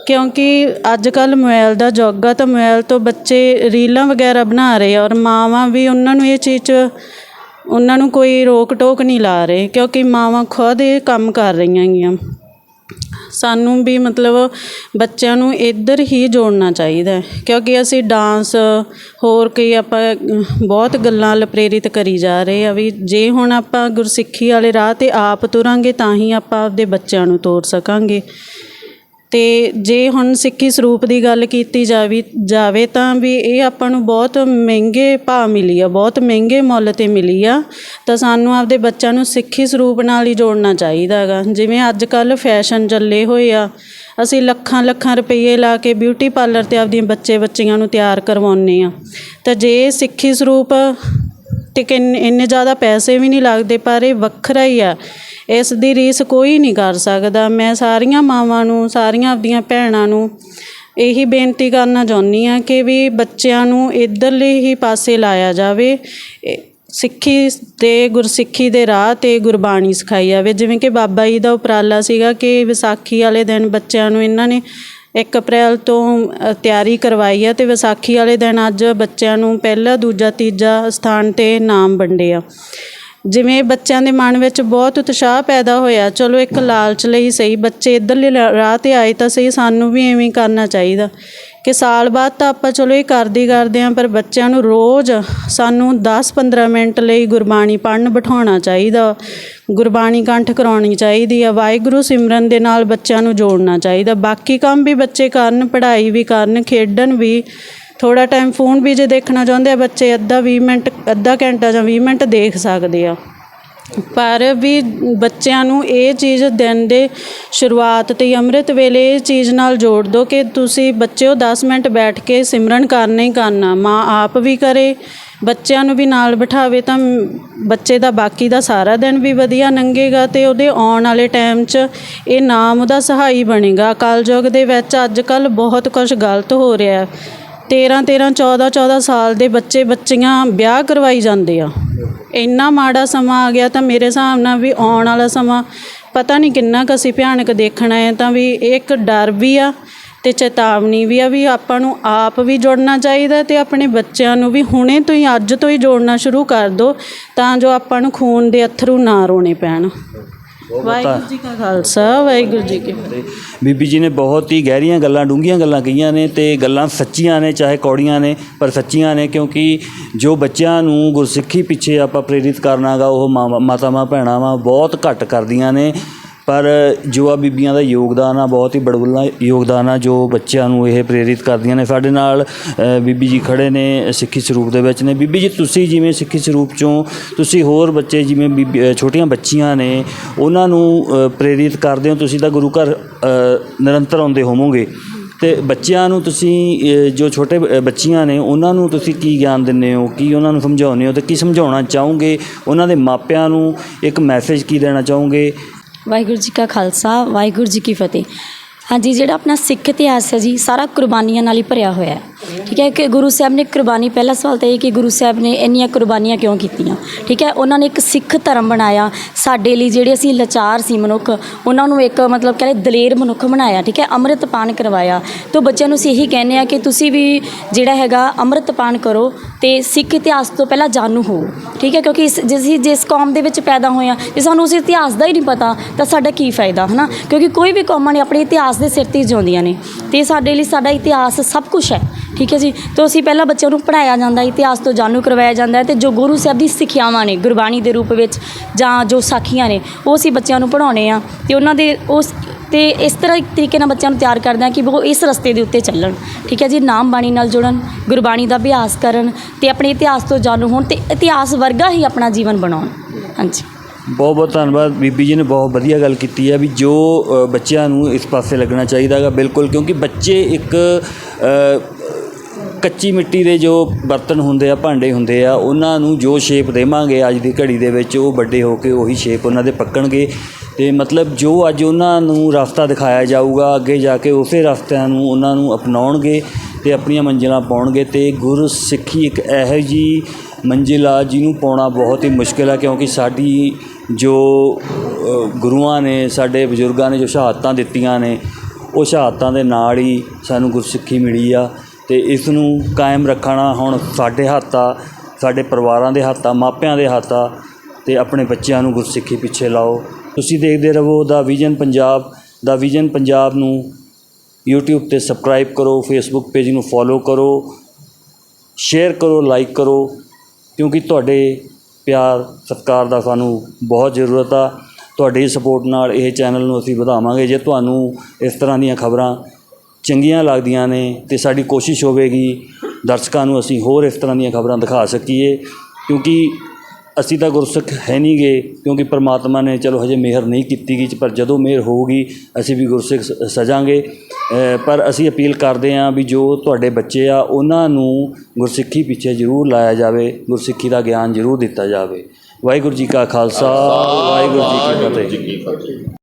ਕਿਉਂਕਿ ਅੱਜ ਕੱਲ ਮੋਬਾਈਲ ਦਾ ਯੁੱਗ ਆ ਤਾਂ ਮੋਬਾਈਲ ਤੋਂ ਬੱਚੇ ਰੀਲਾਂ ਵਗੈਰਾ ਬਣਾ ਰਹੇ ਆ ਔਰ ਮਾਵਾਂ ਵੀ ਉਹਨਾਂ ਨੂੰ ਇਹ ਚੀਜ਼ 'ਚ ਉਹਨਾਂ ਨੂੰ ਕੋਈ ਰੋਕ ਟੋਕ ਨਹੀਂ ਲਾ ਰਹੇ ਕਿਉਂਕਿ ਮਾਵਾਂ ਖੁਦ ਇਹ ਕੰਮ ਕਰ ਰਹੀਆਂ ਹੈਗੀਆਂ। ਸਾਨੂੰ ਵੀ ਮਤਲਬ ਬੱਚਿਆਂ ਨੂੰ ਇੱਧਰ ਹੀ ਜੋੜਨਾ ਚਾਹੀਦਾ ਕਿਉਂਕਿ ਅਸੀਂ ਡਾਂਸ ਹੋਰ ਕਈ ਆਪਾਂ ਬਹੁਤ ਗੱਲਾਂ ਵੱਲ ਪ੍ਰੇਰਿਤ ਕਰੀ ਜਾ ਰਹੇ ਆ ਵੀ ਜੇ ਹੁਣ ਆਪਾਂ ਗੁਰਸਿੱਖੀ ਵਾਲੇ ਰਾਹ ਤੇ ਆਪ ਤੁਰਾਂਗੇ ਤਾਂ ਹੀ ਆਪਾਂ ਆਪਦੇ ਬੱਚਿਆਂ ਨੂੰ ਤੋਰ ਸਕਾਂਗੇ। ਤੇ ਜੇ ਹੁਣ ਸਿੱਖੀ ਸਰੂਪ ਦੀ ਗੱਲ ਕੀਤੀ ਜਾਵੇ ਜਾਵੇ ਤਾਂ ਵੀ ਇਹ ਆਪਾਂ ਨੂੰ ਬਹੁਤ ਮਹਿੰਗੇ ਭਾਅ ਮਿਲੀ ਆ, ਬਹੁਤ ਮਹਿੰਗੇ ਮੁੱਲ ਤੇ ਮਿਲੀ ਆ। ਤਾਂ ਸਾਨੂੰ ਆਪਦੇ ਬੱਚਿਆਂ ਨੂੰ ਸਿੱਖੀ ਸਰੂਪ ਨਾਲ ਹੀ ਜੋੜਨਾ ਚਾਹੀਦਾ ਹੈਗਾ। ਜਿਵੇਂ ਅੱਜ ਕੱਲ੍ਹ ਫੈਸ਼ਨ ਚੱਲੇ ਹੋਏ ਆ, ਅਸੀਂ ਲੱਖਾਂ ਲੱਖਾਂ ਰੁਪਏ ਲਾ ਕੇ ਬਿਊਟੀ ਪਾਰਲਰ ਤੇ ਆਪਦੀਆਂ ਬੱਚੇ, ਬੱਚੀਆਂ ਨੂੰ ਤਿਆਰ ਕਰਵਾਉਂਦੇ ਆ। ਤਾਂ ਜੇ ਸਿੱਖੀ ਸਰੂਪ ਤੇ ਕਿੰਨ, ਇੰਨੇ ਜ਼ਿਆਦਾ ਪੈਸੇ ਵੀ ਨਹੀਂ ਲੱਗਦੇ, ਪਰ ਇਹ ਵੱਖਰਾ ਹੀ ਆ। ਇਸ ਦੀ ਰੀਸ ਕੋਈ ਨਹੀਂ ਕਰ ਸਕਦਾ। ਮੈਂ ਸਾਰੀਆਂ ਮਾਵਾਂ ਨੂੰ, ਸਾਰੀਆਂ ਆਪਦੀਆਂ ਭੈਣਾਂ ਨੂੰ ਇਹੀ ਬੇਨਤੀ ਕਰਨਾ ਚਾਹੁੰਦੀ ਆ ਕਿ ਵੀ ਬੱਚਿਆਂ ਨੂੰ ਇੱਧਰਲੇ ਹੀ ਪਾਸੇ ਲਾਇਆ ਜਾਵੇ। ਸਿੱਖੀ ਤੇ ਗੁਰਸਿੱਖੀ ਦੇ ਰਾਹ ਤੇ ਗੁਰਬਾਣੀ ਸਿਖਾਈ ਜਾਵੇ। ਜਿਵੇਂ ਕਿ ਬਾਬਾ ਜੀ ਦਾ ਉਪਰਾਲਾ ਸੀਗਾ ਕਿ ਵਿਸਾਖੀ ਵਾਲੇ ਦਿਨ ਬੱਚਿਆਂ ਨੂੰ ਇਹਨਾਂ ਨੇ 1 ਅਪ੍ਰੈਲ ਤੋਂ ਤਿਆਰੀ ਕਰਵਾਈ ਆ ਤੇ ਵਿਸਾਖੀ ਵਾਲੇ ਦਿਨ ਅੱਜ ਬੱਚਿਆਂ ਨੂੰ ਪਹਿਲਾ, ਦੂਜਾ, ਤੀਜਾ ਸਥਾਨ ਤੇ ਨਾਮ ਵੰਡੇ ਆ। ਜਿਵੇਂ ਬੱਚਿਆਂ ਦੇ ਮਨ ਵਿੱਚ ਬਹੁਤ ਉਤਸ਼ਾਹ ਪੈਦਾ ਹੋਇਆ, ਚਲੋ ਇੱਕ ਲਾਲਚ ਲਈ ਸਹੀ, ਬੱਚੇ ਇੱਧਰਲੇ ਲ- ਰਾਹ ਤੇ ਆਏ ਤਾਂ ਸਹੀ, ਸਾਨੂੰ ਵੀ ਐਵੇਂ ਕਰਨਾ ਚਾਹੀਦਾ। ਕਿ ਸਾਲ ਬਾਅਦ ਤਾਂ ਆਪਾਂ ਚਲੋ ਇਹ ਕਰਦੇ ਕਰਦੇ ਆਂ ਪਰ ਬੱਚਿਆਂ ਨੂੰ ਰੋਜ਼ ਸਾਨੂੰ 10-15 ਮਿੰਟ ਲਈ ਗੁਰਬਾਣੀ ਪੜ੍ਹਨ ਬਿਠਾਉਣਾ ਚਾਹੀਦਾ। ਗੁਰਬਾਣੀ ਕੰਠ ਕਰਾਉਣੀ ਚਾਹੀਦੀ ਆ, ਵਾਹਿਗੁਰੂ ਸਿਮਰਨ ਦੇ ਨਾਲ ਬੱਚਿਆਂ ਨੂੰ ਜੋੜਨਾ ਚਾਹੀਦਾ। ਬਾਕੀ ਕੰਮ ਵੀ ਬੱਚੇ ਕਰਨ, ਪੜ੍ਹਾਈ ਵੀ ਕਰਨ, ਖੇਡਣ ਵੀ ਥੋੜਾ ਟਾਈਮ ਫੋਨ ਵੀ ਜੇ ਦੇਖਣਾ ਚਾਹੁੰਦੇ ਆ ਬੱਚੇ, ਅੱਧਾ 20 ਮਿੰਟ, ਅੱਧਾ ਘੰਟਾ ਜਾਂ 20 ਮਿੰਟ ਦੇਖ ਸਕਦੇ ਆ। ਪਰ ਵੀ ਬੱਚਿਆਂ ਨੂੰ ਇਹ ਚੀਜ਼ ਦਿਨ ਦੇ ਸ਼ੁਰੂਆਤ ਤੇ ਅੰਮ੍ਰਿਤ ਵੇਲੇ ਇਹ ਚੀਜ਼ ਨਾਲ ਜੋੜ ਦਿਓ ਕਿ ਤੁਸੀਂ ਬੱਚਿਓ 10 ਮਿੰਟ ਬੈਠ ਕੇ ਸਿਮਰਨ ਕਰਨਾ ਹੀ ਕਰਨਾ, ਮਾਂ ਆਪ ਵੀ ਕਰੇ, ਬੱਚਿਆਂ ਨੂੰ ਵੀ ਨਾਲ ਬਿਠਾਵੇ ਤਾਂ ਬੱਚੇ ਦਾ ਬਾਕੀ ਦਾ ਸਾਰਾ ਦਿਨ ਵੀ ਵਧੀਆ ਲੰਘੇਗਾ ਤੇ ਉਹਦੇ ਆਉਣ ਵਾਲੇ ਟਾਈਮ 'ਚ ਇਹ ਨਾਮ ਉਹਦਾ ਸਹਾਈ ਬਣੇਗਾ। ਕਲਯੁੱਗ ਦੇ ਵਿੱਚ ਅੱਜ ਕੱਲ ਬਹੁਤ ਕੁਝ ਗਲਤ ਹੋ ਰਿਹਾ। 13 13 14 14 ਸਾਲ ਦੇ ਬੱਚੇ ਬੱਚੀਆਂ ਵਿਆਹ ਕਰਵਾਈ ਜਾਂਦੇ ਆ। ਇੰਨਾ ਮਾੜਾ ਸਮਾਂ ਆ ਗਿਆ ਤਾਂ ਮੇਰੇ ਹਿਸਾਬ ਨਾਲ ਵੀ ਆਉਣ ਵਾਲਾ ਸਮਾਂ ਪਤਾ ਨਹੀਂ ਕਿੰਨਾ ਕੁ ਅਸੀਂ ਭਿਆਨਕ ਦੇਖਣਾ ਹੈ ਤਾਂ ਵੀ ਇਹ ਇੱਕ ਡਰ ਵੀ ਆ ਤੇ ਚੇਤਾਵਨੀ ਵੀ ਆ ਵੀ ਆਪਾਂ ਨੂੰ ਆਪ ਵੀ ਜੁੜਨਾ ਚਾਹੀਦਾ ਤੇ ਆਪਣੇ ਬੱਚਿਆਂ ਨੂੰ ਵੀ ਹੁਣੇ ਤੋਂ ਹੀ, ਅੱਜ ਤੋਂ ਹੀ ਜੋੜਨਾ ਸ਼ੁਰੂ ਕਰ ਦਿਓ ਤਾਂ ਜੋ ਆਪਾਂ ਨੂੰ ਖੂਨ ਦੇ ਅਥਰੂ ਨਾ ਰੋਣੇ ਪੈਣ। ਵਾਹਿਗੁਰੂ ਜੀ ਕਾ ਖਾਲਸਾ ਵਾਹਿਗੁਰੂ ਜੀ ਕੀ ਫਤਿਹ। ਬੀਬੀ ਜੀ ਨੇ ਬਹੁਤ ਹੀ ਗਹਿਰੀਆਂ ਗੱਲਾਂ ਡੂੰਘੀਆਂ ਗੱਲਾਂ ਕਹੀਆਂ ਨੇ ਤੇ ਗੱਲਾਂ ਸੱਚੀਆਂ ਨੇ ਚਾਹੇ ਕੌੜੀਆਂ ਨੇ ਪਰ ਸੱਚੀਆਂ ਨੇ ਕਿਉਂਕਿ ਜੋ ਬੱਚਿਆਂ ਨੂੰ ਗੁਰਸਿੱਖੀ ਪਿੱਛੇ ਆਪਾਂ ਪ੍ਰੇਰਿਤ ਕਰਨਾਗਾ ਉਹ ਮਾਤਾਵਾਂ ਭੈਣਾਂ ਵਾ ਬਹੁਤ ਘੱਟ ਕਰਦੀਆਂ ਨੇ। ਪਰ ਜੋ ਆ ਬੀਬੀਆਂ ਦਾ ਯੋਗਦਾਨ ਆ, ਬਹੁਤ ਹੀ ਬੜਬੁੱਲਾ ਯੋਗਦਾਨ ਆ, ਜੋ ਬੱਚਿਆਂ ਨੂੰ ਇਹ ਪ੍ਰੇਰਿਤ ਕਰਦੀਆਂ ਨੇ। ਸਾਡੇ ਨਾਲ ਬੀਬੀ ਜੀ ਖੜੇ ਨੇ ਸਿੱਖੀ ਸਰੂਪ ਦੇ ਵਿੱਚ ਨੇ। ਬੀਬੀ ਜੀ, ਤੁਸੀਂ ਜਿਵੇਂ ਸਿੱਖੀ ਸਰੂਪ ਚੋਂ ਤੁਸੀਂ ਹੋਰ ਬੱਚੇ ਜਿਵੇਂ ਬੀਬੀ ਛੋਟੀਆਂ ਬੱਚੀਆਂ ਨੇ, ਉਹਨਾਂ ਨੂੰ ਪ੍ਰੇਰਿਤ ਕਰਦੇ ਹੋ? ਤੁਸੀਂ ਤਾਂ ਗੁਰੂ ਘਰ ਨਿਰੰਤਰ ਆਉਂਦੇ ਹੋਵੋਗੇ। ਤੇ ਬੱਚਿਆਂ ਨੂੰ ਤੁਸੀਂ ਜੋ ਛੋਟੇ ਬੱਚੀਆਂ ਨੇ, ਉਹਨਾਂ ਨੂੰ ਤੁਸੀਂ ਕੀ ਗਿਆਨ ਦਿੰਦੇ ਹੋ? ਕੀ ਉਹਨਾਂ ਨੂੰ ਸਮਝਾਉਂਦੇ ਹੋ? ਤੇ ਕੀ ਸਮਝਾਉਣਾ ਚਾਹੋਗੇ? ਉਹਨਾਂ ਦੇ ਮਾਪਿਆਂ ਨੂੰ ਇੱਕ ਮੈਸੇਜ ਕੀ ਦੇਣਾ ਚਾਹੋਗੇ? ਵਾਹਿਗੁਰੂ ਜੀ ਕਾ ਖਾਲਸਾ, ਵਾਹਿਗੁਰੂ ਜੀ ਕੀ ਫਤਿਹ। ਹਾਂਜੀ, ਜਿਹੜਾ ਆਪਣਾ ਸਿੱਖ ਇਤਿਹਾਸ ਹੈ ਜੀ, ਸਾਰਾ ਕੁਰਬਾਨੀਆਂ ਨਾਲ ਹੀ ਭਰਿਆ ਹੋਇਆ ਹੈ। ਠੀਕ ਹੈ ਕਿ ਗੁਰੂ ਸਾਹਿਬ ਨੇ ਕੁਰਬਾਨੀ, ਪਹਿਲਾ ਸਵਾਲ ਤਾਂ ਇਹ ਕਿ ਗੁਰੂ ਸਾਹਿਬ ਨੇ ਇੰਨੀਆਂ ਕੁਰਬਾਨੀਆਂ ਕਿਉਂ ਕੀਤੀਆਂ? ਠੀਕ ਹੈ, ਉਹਨਾਂ ਨੇ ਇੱਕ ਸਿੱਖ ਧਰਮ ਬਣਾਇਆ। ਸਾਡੇ ਲਈ ਜਿਹੜੇ ਅਸੀਂ ਲਾਚਾਰ ਸੀ ਮਨੁੱਖ, ਉਹਨਾਂ ਨੂੰ ਇੱਕ ਮਤਲਬ ਕਹਿੰਦੇ ਦਲੇਰ ਮਨੁੱਖ ਬਣਾਇਆ। ਠੀਕ ਹੈ, ਅੰਮ੍ਰਿਤ ਪਾਨ ਕਰਵਾਇਆ। ਤੋਂ ਬੱਚਿਆਂ ਨੂੰ ਅਸੀਂ ਇਹੀ ਕਹਿੰਦੇ ਆ ਕਿ ਤੁਸੀਂ ਵੀ ਜਿਹੜਾ ਹੈਗਾ ਅੰਮ੍ਰਿਤ ਪਾਨ ਕਰੋ ਤੇ ਸਿੱਖ ਇਤਿਹਾਸ ਤੋਂ ਪਹਿਲਾਂ ਜਾਣੂ ਹੋ। ਠੀਕ ਹੈ, ਕਿਉਂਕਿ ਇਸ- ਜੇ ਅਸੀਂ ਜਿਸ ਕੌਮ ਦੇ ਵਿੱਚ ਪੈਦਾ ਹੋਏ ਹਾਂ, ਜੇ ਸਾਨੂੰ ਉਸ ਇਤਿਹਾਸ ਦਾ ਹੀ ਨਹੀਂ ਪਤਾ, ਤਾਂ ਸਾਡਾ ਕੀ ਫਾਇਦਾ, ਹਨਾ? ਕਿਉਂਕਿ ਕੋਈ ਵੀ ਕੌਮਾਂ ਨੇ ਆਪਣੇ ਇਤਿਹਾਸ ਦੇ ਸਿਰ ਤੇ ਜਿਉਂਦੀਆਂ ਨੇ। ਤੇ ਸਾਡੇ ਲਈ ਸਾਡਾ ਇਤਿਹਾਸ ਸਭ ਕੁਝ ਹੈ। ਠੀਕ ਹੈ ਜੀ? ਤੋਂ ਅਸੀਂ ਪਹਿਲਾਂ ਬੱਚਿਆਂ ਨੂੰ ਪੜਾਇਆ ਜਾਂਦਾ, ਇਤਿਹਾਸ ਤੋਂ ਜਾਣੂ ਕਰਵਾਇਆ ਜਾਂਦਾ ਹੈ ਤੇ ਜੋ ਗੁਰੂ ਸਾਹਿਬ ਦੀ ਸਿੱਖਿਆਵਾਂ ਨੇ, ਗੁਰਬਾਣੀ ਦੇ ਰੂਪ ਵਿੱਚ ਜਾਂ ਜੋ ਸਾਖੀਆਂ ਨੇ, ਉਹ ਅਸੀਂ ਬੱਚਿਆਂ ਨੂੰ ਪੜਾਉਣੇ ਆ ਤੇ ਉਹਨਾਂ ਦੇ ਉਸ ਤੇ ਇਸ ਤਰ੍ਹਾਂ ਇੱਕ ਤਰੀਕੇ ਨਾਲ ਬੱਚਿਆਂ ਨੂੰ ਤਿਆਰ ਕਰਦੇ ਹਾਂ ਕਿ ਉਹ ਇਸ ਰਸਤੇ ਦੇ ਉੱਤੇ ਚੱਲਣ। ਠੀਕ ਹੈ ਜੀ? ਨਾਮ ਬਾਣੀ ਨਾਲ ਜੁੜਨ, ਗੁਰਬਾਣੀ ਦਾ ਅਭਿਆਸ ਕਰਨ ਤੇ ਆਪਣੇ ਇਤਿਹਾਸ ਤੋਂ ਜਾਣੂ ਹੋਣ ਤੇ ਇਤਿਹਾਸ ਵਰਗਾ ਹੀ ਆਪਣਾ ਜੀਵਨ ਬਣਾਉਣ। ਹਾਂਜੀ। ਬਹੁਤ ਬਹੁਤ ਧੰਨਵਾਦ। ਬੀਬੀ ਜੀ ਨੇ ਬਹੁਤ ਵਧੀਆ ਗੱਲ ਕੀਤੀ ਹੈ ਵੀ ਜੋ ਬੱਚਿਆਂ ਨੂੰ ਇਸ ਪਾਸੇ ਲੱਗਣਾ ਚਾਹੀਦਾ ਹੈਗਾ ਬਿਲਕੁਲ ਕਿਉਂਕਿ ਬੱਚੇ ਇੱਕ ਕੱਚੀ ਮਿੱਟੀ ਦੇ ਜੋ ਬਰਤਨ ਹੁੰਦੇ ਆ, ਭਾਂਡੇ ਹੁੰਦੇ ਆ, ਉਹਨਾਂ ਨੂੰ ਜੋ ਸ਼ੇਪ ਦੇਵਾਂਗੇ ਅੱਜ ਦੀ ਘੜੀ ਦੇ ਵਿੱਚ, ਉਹ ਵੱਡੇ ਹੋ ਕੇ ਉਹੀ ਸ਼ੇਪ ਉਹਨਾਂ ਦੇ ਪੱਕਣਗੇ। ਤੇ ਮਤਲਬ ਜੋ ਅੱਜ ਉਹਨਾਂ ਨੂੰ ਰਸਤਾ ਦਿਖਾਇਆ ਜਾਊਗਾ, ਅੱਗੇ ਜਾ ਕੇ ਉਸੇ ਰਸਤਿਆਂ ਨੂੰ ਉਹਨਾਂ ਨੂੰ ਅਪਣਾਉਣਗੇ ਤੇ ਆਪਣੀਆਂ ਮੰਜ਼ਿਲਾਂ ਪਾਉਣਗੇ। ਤੇ ਗੁਰ ਸਿੱਖੀ ਇੱਕ ਇਹੋ ਜੀ ਮੰਜ਼ਿਲ ਆ, ਜਿਹਨੂੰ ਪਾਉਣਾ ਬਹੁਤ ਹੀ ਮੁਸ਼ਕਿਲ ਆ, ਕਿਉਂਕਿ ਸਾਡੀ ਜੋ ਗੁਰੂਆਂ ਨੇ, ਸਾਡੇ ਬਜ਼ੁਰਗਾਂ ਨੇ ਜੋ ਸ਼ਹਾਦਤਾਂ ਦਿੱਤੀਆਂ ਨੇ, ਉਹ ਸ਼ਹਾਦਤਾਂ ਦੇ ਨਾਲ ਹੀ ਸਾਨੂੰ ਗੁਰਸਿੱਖੀ ਮਿਲੀ ਆ। ਅਤੇ ਇਸ ਨੂੰ ਕਾਇਮ ਰੱਖਣਾ ਹੁਣ ਸਾਡੇ ਹੱਥ ਆ, ਸਾਡੇ ਪਰਿਵਾਰਾਂ ਦੇ ਹੱਥ ਆ, ਮਾਪਿਆਂ ਦੇ ਹੱਥ ਆ ਅਤੇ ਆਪਣੇ ਬੱਚਿਆਂ ਨੂੰ ਗੁਰਸਿੱਖੀ ਪਿੱਛੇ ਲਾਓ। ਤੁਸੀਂ ਦੇਖਦੇ ਰਹੋ the vision Punjab, the vision Punjab ਨੂੰ YouTube ਤੇ ਸਬਸਕ੍ਰਾਈਬ ਕਰੋ, Facebook ਪੇਜ ਨੂੰ ਫੋਲੋ ਕਰੋ ਸ਼ੇਅਰ ਕਰੋ ਲਾਈਕ ਕਰੋ, ਕਿਉਂਕਿ ਤੁਹਾਡੇ ਪਿਆਰ ਸਤਿਕਾਰ ਦਾ ਸਾਨੂੰ ਬਹੁਤ ਜ਼ਰੂਰਤ ਆ। ਤੁਹਾਡੀ ਸਪੋਰਟ ਨਾਲ ਇਹ ਚੈਨਲ ਨੂੰ ਅਸੀਂ ਵਧਾਵਾਂਗੇ। ਜੇ ਤੁਹਾਨੂੰ ਇਸ ਤਰ੍ਹਾਂ ਦੀਆਂ ਖਬਰਾਂ ਚੰਗੀਆਂ ਲੱਗਦੀਆਂ ਨੇ ਤੇ ਸਾਡੀ ਕੋਸ਼ਿਸ਼ ਹੋਵੇਗੀ ਦਰਸ਼ਕਾਂ ਨੂੰ ਅਸੀਂ ਹੋਰ ਇਸ ਤਰ੍ਹਾਂ ਦੀਆਂ ਖਬਰਾਂ ਦਿਖਾ ਸਕੀਏ ਕਿਉਂਕਿ ਅਸੀਂ ਤਾਂ ਗੁਰਸਿੱਖ ਹੈ ਨਹੀਂ ਗੇ ਕਿਉਂਕਿ ਪ੍ਰਮਾਤਮਾ ਨੇ ਚਲੋ ਹਜੇ ਮਿਹਰ ਨਹੀਂ ਕੀਤੀ ਗਈ ਪਰ ਜਦੋਂ ਮਿਹਰ ਹੋਊਗੀ ਅਸੀਂ ਵੀ ਗੁਰਸਿੱਖ ਸਜਾਂਗੇ। ਪਰ ਅਸੀਂ ਅਪੀਲ ਕਰਦੇ ਹਾਂ ਵੀ ਜੋ ਤੁਹਾਡੇ ਬੱਚੇ ਆ ਉਹਨਾਂ ਨੂੰ ਗੁਰਸਿੱਖੀ ਪਿੱਛੇ ਜ਼ਰੂਰ ਲਾਇਆ ਜਾਵੇ ਗੁਰਸਿੱਖੀ ਦਾ ਗਿਆਨ ਜ਼ਰੂਰ ਦਿੱਤਾ ਜਾਵੇ। ਵਾਹਿਗੁਰੂ ਜੀ ਕਾ ਖਾਲਸਾ ਵਾਹਿਗੁਰੂ ਜੀ ਕੀ ਫਤਿਹ।